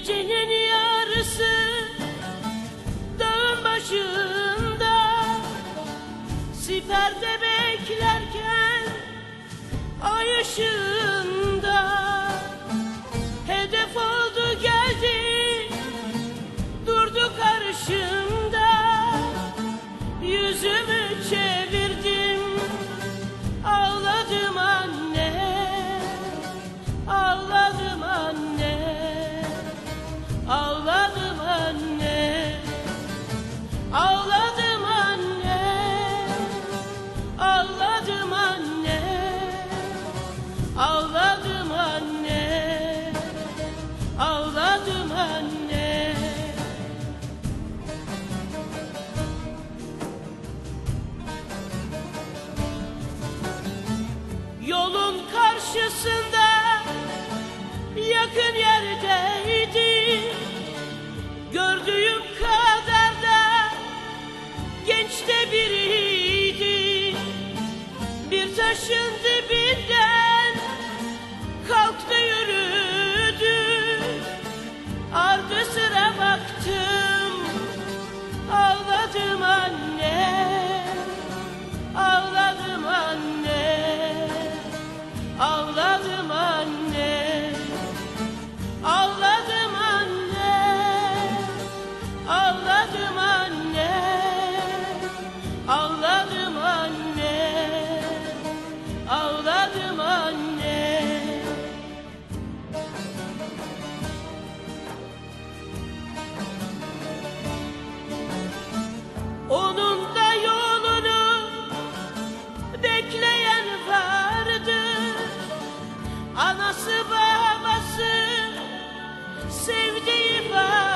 Gecenin yarısı dağın başında. Siperde beklerken ay ışığı 选择 Anası babası sevdiği var